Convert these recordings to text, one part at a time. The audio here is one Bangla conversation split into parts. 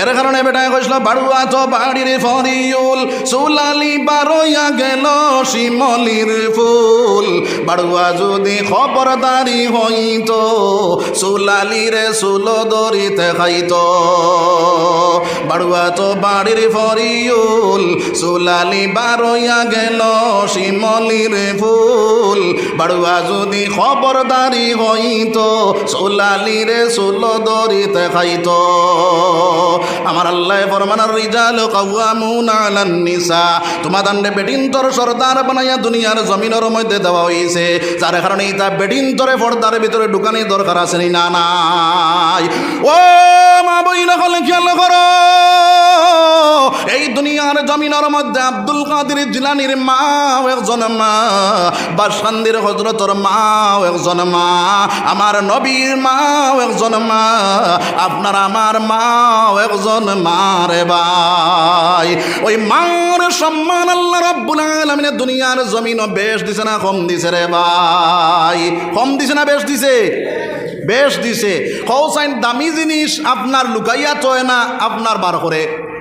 এর কারণে বেটায় কইছিল বাড়ুয়া তো বাড়ির ফরিউল, সুলালি বারইয়া গেল শিমলির ফুল। বাড়ুয়া যদি খবরদারি হইত সুলালির সুল দরিতে খাইত। বাড়ুয়া তো বাড়ির ফরিউল, সুলালি বারইয়া গেল শিমলির ফুল। বাড়ুয়া যদি খবরদারি হইত সুলালির সুল দরিতে খাইত। আমার আল্লাহ ফরমানার রিজাল কাওয়ামুন আলান নিসা। সর্দার বানাইয়া দুনিয়ার জমিনের মধ্যে দেওয়া হইছে। যার কারণে ইতা বেটিন পর্দার ভিতরে ঢুকানি দরকার আছে নি? নাই। ও মা বইনা হলে খেয়াল করো। দুনিয়ার জমিনের মধ্যে আব্দুল কাদের জিলানির মা একজন মা বাসান্দির হজরতর মা একজন মা, আমার নবীর মা একজন মা, আপনার আমার মা একজন মা রে ভাই। ওই মার সম্মান আল্লাহ রাব্বুল আলামিনের দুনিয়ার জমিন বেশ দিছে না, কম দিছে রে ভাই। কম দিছে না, বেশ দিছে? বেশ দিছে। কৌসাইন দামি জিনিস আপনার লুকাইয়া চয় না, আপনার বার করে।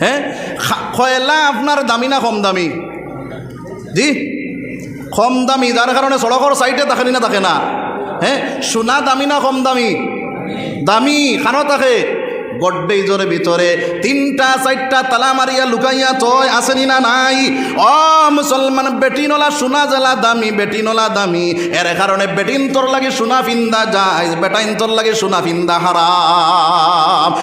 হ্যাঁ? কয়লা আপনার দামি না কম দামি? জি? কম দামি, যার কারণে সড়কর সাইডে থাকে না থাকে না। হ্যাঁ? সোনা দামি না কম দামি? দামি খানো থাকে গড্ডে ইজরে ভিতরে। তিনটা, চারটা তালা মারিয়া লুকাইয়া তয় আসেনি না নাই? ও মুসলমান বেটিনলা সোনা জেলা দামি, বেটিনলা দামি। এর কারণে বেটিন তোর লাগে সোনা ফিন্দা যায়, বেটাইন তোর লাগে সোনা ফিন্দা হারাম।